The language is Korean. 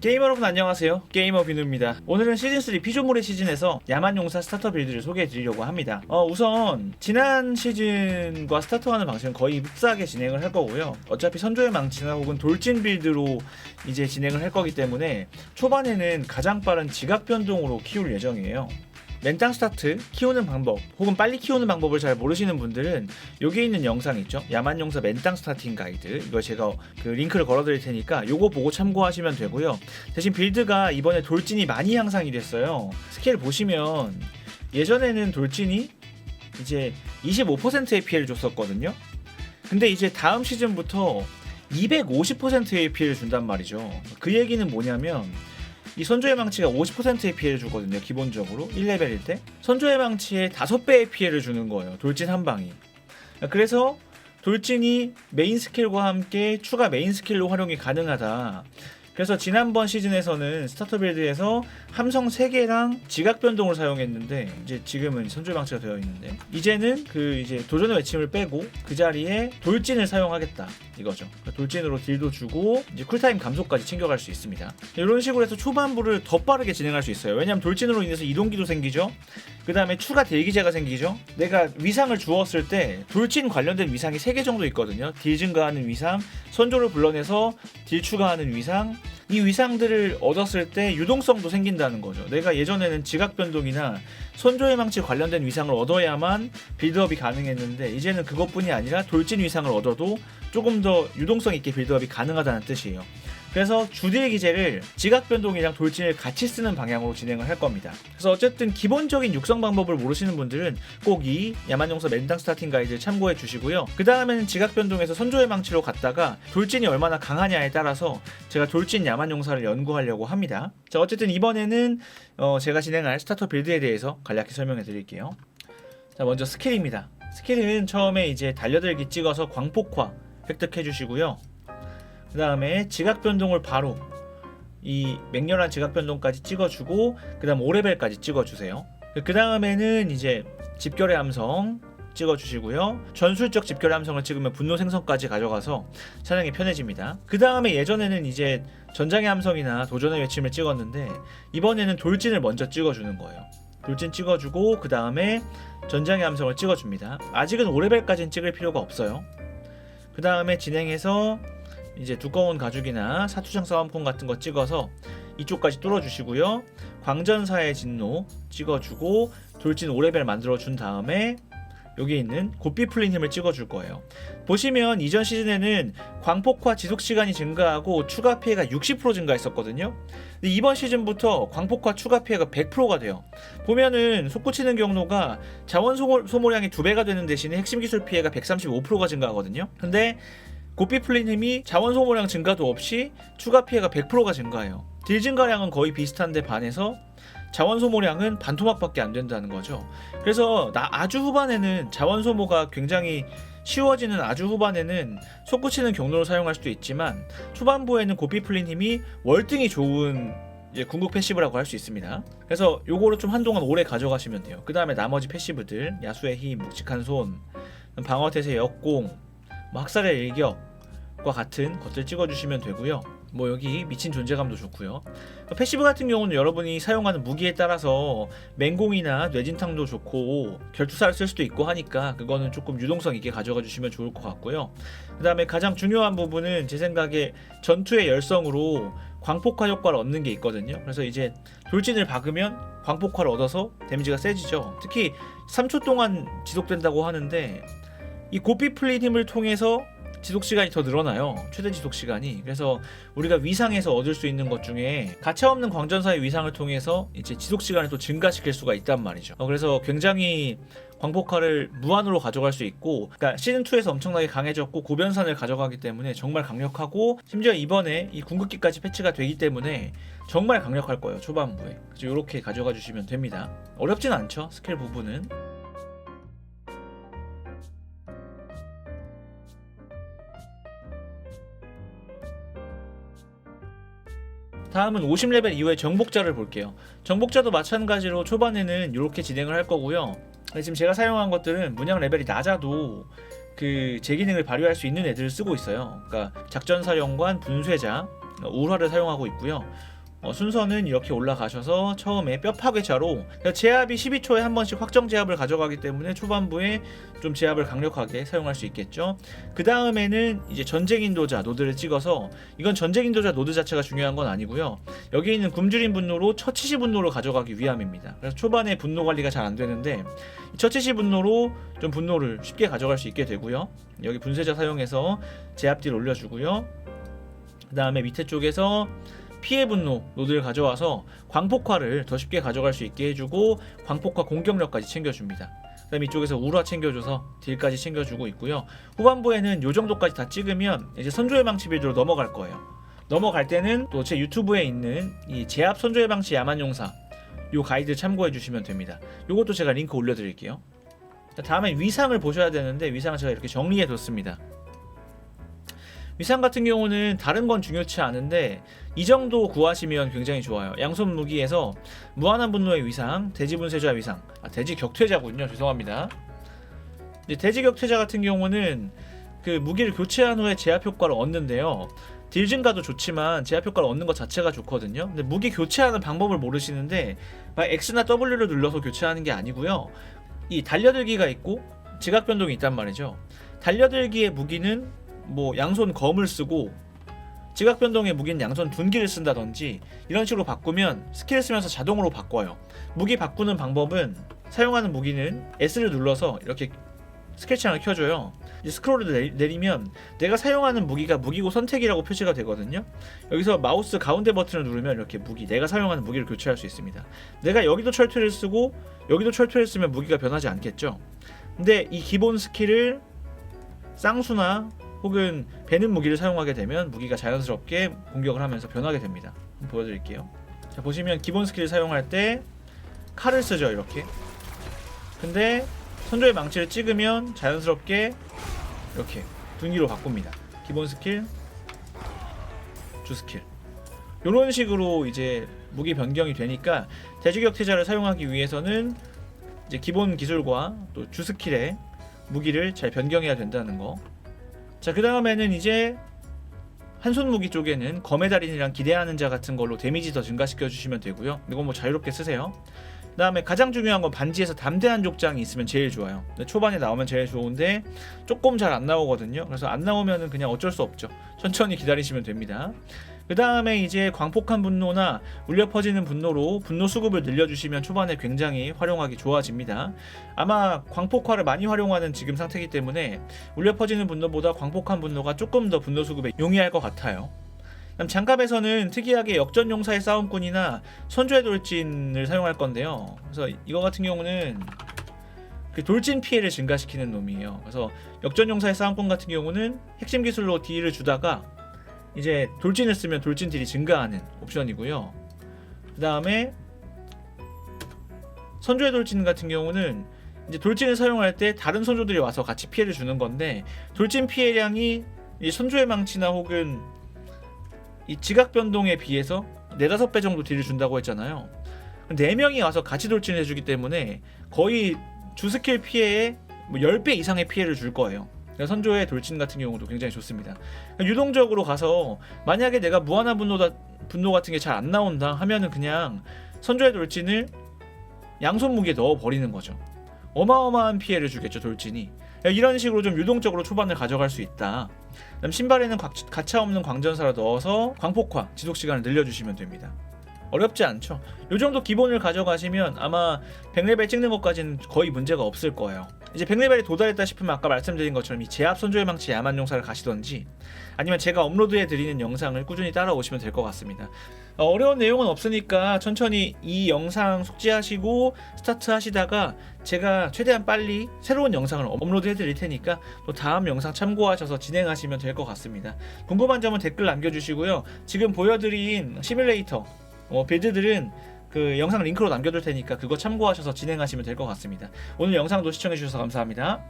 게이머 여러분 안녕하세요. 게이머 비누입니다. 오늘은 시즌3 피조물의 시즌에서 야만용사 스타터 빌드를 소개해 드리려고 합니다. 어, 우선 지난 시즌과 스타터하는 방식은 거의 흡사하게 진행을 할 거고요. 어차피 선조의 망치나 혹은 돌진 빌드로 이제 진행을 할 거기 때문에 초반에는 가장 빠른 지각 변동으로 키울 예정이에요 맨땅 스타트 키우는 방법 혹은 빨리 키우는 방법을 잘 모르시는 분들은 여기 있는 영상 있죠? 야만용사 맨땅 스타팅 가이드. 이거 제가 그 링크를 걸어 드릴 테니까 요거 보고 참고하시면 되고요. 대신 빌드가 이번에 돌진이 많이 향상이 됐어요. 스킬 보시면 예전에는 돌진이 이제 25%의 피해를 줬었거든요. 근데 이제 다음 시즌부터 250%의 피해를 준단 말이죠. 그 얘기는 뭐냐면 이 선조의 망치가 50%의 피해를 주거든요 기본적으로. 1레벨일 때. 선조의 망치에 5배의 피해를 주는 거예요 돌진 한 방이. 그래서 돌진이 메인 스킬과 함께 추가 메인 스킬로 활용이 가능하다 그래서 지난번 시즌에서는 스타터 빌드에서 함성 3개랑 지각 변동을 사용했는데 이제 지금은 선조의 망치가 되어 있는데 이제는 그 이제 도전의 외침을 빼고 그 자리에 돌진을 사용하겠다 이거죠. 그러니까 돌진으로 딜도 주고 이제 쿨타임 감소까지 챙겨갈 수 있습니다. 이런 식으로 해서 초반부를 더 빠르게 진행할 수 있어요. 왜냐하면 돌진으로 인해서 이동기도 생기죠. 그 다음에 추가 대기제가 생기죠. 내가 위상을 주었을 때 돌진 관련된 위상이 3개 정도 있거든요. 딜 증가하는 위상, 선조를 불러내서 딜 추가하는 위상, 이 위상들을 얻었을 때 유동성도 생긴다는 거죠. 내가 예전에는 지각 변동이나 손조의 망치 관련된 위상을 얻어야만 빌드업이 가능했는데 이제는 그것뿐이 아니라 돌진 위상을 얻어도 조금 더 유동성 있게 빌드업이 가능하다는 뜻이에요. 그래서 주딜 기제를 지각 변동이랑 돌진을 같이 쓰는 방향으로 진행을 할 겁니다. 그래서 어쨌든 기본적인 육성 방법을 모르시는 분들은 꼭 이 야만용서 맨땅 스타팅 가이드 참고해 주시고요. 그 다음에는 지각 변동에서 선조의 망치로 갔다가 돌진이 얼마나 강하냐에 따라서 제가 돌진 야만용사를 연구하려고 합니다. 자 어쨌든 이번에는 어, 제가 진행할 스타터 빌드에 대해서 간략히 설명해 드릴게요. 자 먼저 스킬입니다. 스킬은 처음에 이제 달려들기 찍어서 광폭화 획득해 주시고요. 그 다음에 지각 변동을 바로 이 맹렬한 지각 변동까지 찍어주고 그 다음 5레벨까지 찍어주세요. 그 다음에는 이제 집결의 함성 찍어주시고요. 전술적 집결의 함성을 찍으면 분노 생성까지 가져가서 사냥이 편해집니다. 그 다음에 예전에는 이제 전장의 함성이나 도전의 외침을 찍었는데 이번에는 돌진을 먼저 찍어주는 거예요. 돌진 찍어주고 그 다음에 전장의 함성을 찍어줍니다. 아직은 5레벨까지는 찍을 필요가 없어요. 그 다음에 진행해서 이제 두꺼운 가죽이나 사투장 싸움폰 같은 거 찍어서 이쪽까지 뚫어주시고요. 광전사의 진노 찍어주고 돌진 5레벨 만들어준 다음에 여기 있는 곱비 풀린 힘을 찍어줄 거예요. 보시면 이전 시즌에는 광폭화 지속 시간이 증가하고 추가 피해가 60% 증가했었거든요. 근데 이번 시즌부터 광폭화 추가 피해가 100%가 돼요. 보면은 솟구치는 경로가 자원 소모, 소모량이 두 배가 되는 대신에 핵심 기술 피해가 135%가 증가하거든요. 근데 고삐 풀린 힘이 자원 소모량 증가도 없이 추가 피해가 100%가 증가해요. 딜 증가량은 거의 비슷한데 반해서 자원 소모량은 반토막밖에 안 된다는 거죠. 그래서 나 아주 후반에는 자원 소모가 굉장히 쉬워지는 아주 후반에는 솟구치는 경로를 사용할 수도 있지만 초반부에는 고삐 풀린 힘이 월등히 좋은 이제 궁극 패시브라고 할 수 있습니다. 그래서 요거를 좀 한동안 오래 가져가시면 돼요. 그 다음에 나머지 패시브들 야수의 힘, 묵직한 손, 방어 태세 역공, 뭐 학살의 일격 과 같은 것들 찍어주시면 되고요. 뭐 여기 미친 존재감도 좋고요. 패시브 같은 경우는 여러분이 사용하는 무기에 따라서 맹공이나 뇌진탕도 좋고 결투사를 쓸 수도 있고 하니까 그거는 조금 유동성 있게 가져가 주시면 좋을 것 같고요. 그 다음에 가장 중요한 부분은 제 생각에 전투의 열성으로 광폭화 효과를 얻는 게 있거든요. 그래서 이제 돌진을 박으면 광폭화를 얻어서 데미지가 세지죠. 특히 3초 동안 지속된다고 하는데 이 고삐 플린 힘을 통해서 지속 시간이 더 늘어나요. 최대 지속 시간이. 그래서 우리가 위상에서 얻을 수 있는 것 중에 가차 없는 광전사의 위상을 통해서 이제 지속 시간을 또 증가시킬 수가 있단 말이죠. 어, 그래서 굉장히 광폭화를 무한으로 가져갈 수 있고, 그러니까 시즌 2에서 엄청나게 강해졌고 고변산을 가져가기 때문에 정말 강력하고 심지어 이번에 이 궁극기까지 패치가 되기 때문에 정말 강력할 거예요 초반부에. 그래서 이렇게 가져가 주시면 됩니다. 어렵진 않죠 스킬 부분은. 다음은 50레벨 이후의 정복자를 볼게요. 정복자도 마찬가지로 초반에는 이렇게 진행을 할 거고요. 지금 제가 사용한 것들은 문양 레벨이 낮아도 그 제 기능을 발휘할 수 있는 애들을 쓰고 있어요. 그러니까 작전 사령관, 분쇄자, 우라를 사용하고 있고요. 어, 순서는 이렇게 올라가셔서 처음에 뼈 파괴자로 그러니까 제압이 12초에 한 번씩 확정 제압을 가져가기 때문에 초반부에 좀 제압을 강력하게 사용할 수 있겠죠. 그 다음에는 이제 전쟁 인도자 노드를 찍어서 이건 전쟁 인도자 노드 자체가 중요한 건 아니고요. 여기 있는 굶주린 분노로 처치시 분노를 가져가기 위함입니다. 그래서 초반에 분노 관리가 잘 안 되는데 이 처치시 분노로 좀 분노를 쉽게 가져갈 수 있게 되고요. 여기 분쇄자 사용해서 제압딜 올려주고요. 그 다음에 밑에 쪽에서 피해 분노 노드를 가져와서 광폭화를 더 쉽게 가져갈 수 있게 해주고 광폭화 공격력까지 챙겨줍니다. 그 다음 이쪽에서 우라 챙겨줘서 딜까지 챙겨주고 있고요. 후반부에는 요 정도까지 다 찍으면 이제 선조의 망치 빌드로 넘어갈 거예요. 넘어갈 때는 또 제 유튜브에 있는 이 제압 선조의 망치 야만용사 요 가이드 참고해 주시면 됩니다. 요것도 제가 링크 올려드릴게요. 자, 다음에 위상을 보셔야 되는데 위상을 제가 이렇게 정리해 뒀습니다. 위상 같은 경우는 다른 건 중요치 않은데 이 정도 구하시면 굉장히 좋아요. 양손 무기에서 무한한 분노의 위상, 돼지 분쇄자 위상, 아, 돼지 격퇴자군요. 죄송합니다. 이제 돼지 격퇴자 같은 경우는 그 무기를 교체한 후에 제압 효과를 얻는데요. 딜 증가도 좋지만 제압 효과를 얻는 것 자체가 좋거든요. 근데 무기 교체하는 방법을 모르시는데 막 X나 W를 눌러서 교체하는 게 아니고요. 이 달려들기가 있고 지각 변동이 있단 말이죠. 달려들기의 무기는 뭐 양손 검을 쓰고 지각 변동의 무기는 양손 둔기를 쓴다든지 이런 식으로 바꾸면 스킬 쓰면서 자동으로 바꿔요. 무기 바꾸는 방법은 사용하는 무기는 S를 눌러서 이렇게 스케치창을 켜줘요. 스크롤을 내리- 내리 면 내가 사용하는 무기가 무기고 선택이라고 표시가 되거든요. 여기서 마우스 가운데 버튼을 누르면 이렇게 무기, 내가 사용하는 무기를 교체할 수 있습니다. 내가 여기도 철퇴를 쓰고 여기도 철퇴를 쓰면 무기가 변하지 않겠죠. 근데 이 기본 스킬을 쌍수나 혹은 배는 무기를 사용하게 되면 무기가 자연스럽게 공격을 하면서 변하게 됩니다. 보여드릴게요. 자 보시면 기본 스킬을 사용할 때 칼을 쓰죠 이렇게. 근데 선조의 망치를 찍으면 자연스럽게 이렇게 둔기로 바꿉니다. 기본 스킬, 주 스킬. 이런 식으로 이제 무기 변경이 되니까 대주격퇴자를 사용하기 위해서는 이제 기본 기술과 또 주 스킬의 무기를 잘 변경해야 된다는 거. 자, 그 다음에는 이제 한손 무기 쪽에는 검의 달인이랑 기대하는 자 같은 걸로 데미지 더 증가시켜 주시면 되고요. 이건 뭐 자유롭게 쓰세요. 그 다음에 가장 중요한 건 반지에서 담대한 족장이 있으면 제일 좋아요. 초반에 나오면 제일 좋은데 조금 잘 안 나오거든요. 그래서 안 나오면은 그냥 어쩔 수 없죠. 천천히 기다리시면 됩니다. 그 다음에 이제 광폭한 분노나 울려 퍼지는 분노로 분노 수급을 늘려주시면 초반에 굉장히 활용하기 좋아집니다. 아마 광폭화를 많이 활용하는 지금 상태이기 때문에 울려 퍼지는 분노보다 광폭한 분노가 조금 더 분노 수급에 용이할 것 같아요. 장갑에서는 특이하게 역전 용사의 싸움꾼이나 선조의 돌진을 사용할 건데요. 그래서 이거 같은 경우는 그 돌진 피해를 증가시키는 놈이에요. 그래서 역전 용사의 싸움꾼 같은 경우는 핵심 기술로 딜을 주다가 이제 돌진을 쓰면 돌진 딜이 증가하는 옵션이고요. 그 다음에 선조의 돌진 같은 경우는 이제 돌진을 사용할 때 다른 선조들이 와서 같이 피해를 주는 건데 돌진 피해량이 이 선조의 망치나 혹은 이 지각 변동에 비해서 네다섯 배 정도 딜을 준다고 했잖아요. 네 명이 와서 같이 돌진을 해주기 때문에 거의 주 스킬 피해의 뭐 10배 이상의 피해를 줄 거예요. 그래서 선조의 돌진 같은 경우도 굉장히 좋습니다. 유동적으로 가서 만약에 내가 무한한 분노다 분노 같은 게 잘 안 나온다 하면은 그냥 선조의 돌진을 양손 무기에 넣어 버리는 거죠. 어마어마한 피해를 주겠죠 돌진이. 이런 식으로 좀 유동적으로 초반을 가져갈 수 있다. 그다음 신발에는 곽- 가차 없는 광전사를 넣어서 광폭화 지속 시간을 늘려주시면 됩니다. 어렵지 않죠. 요 정도 기본을 가져가시면 아마 100레벨 찍는 것까지는 거의 문제가 없을 거예요. 이제 100레벨에 도달했다 싶으면 아까 말씀드린 것처럼 이 제압 선조의 망치 야만 용사를 가시던지 아니면 제가 업로드해 드리는 영상을 꾸준히 따라오시면 될 것 같습니다. 어, 어려운 내용은 없으니까 천천히 이 영상 숙지하시고 스타트 하시다가 제가 최대한 빨리 새로운 영상을 업로드 해 드릴 테니까 또 다음 영상 참고하셔서 진행하시면 될 것 같습니다. 궁금한 점은 댓글 남겨주시고요. 지금 보여드린 시뮬레이터 어, 빌드들은 그 영상 링크로 남겨둘 테니까 그거 참고하셔서 진행하시면 될 것 같습니다. 오늘 영상도 시청해주셔서 감사합니다.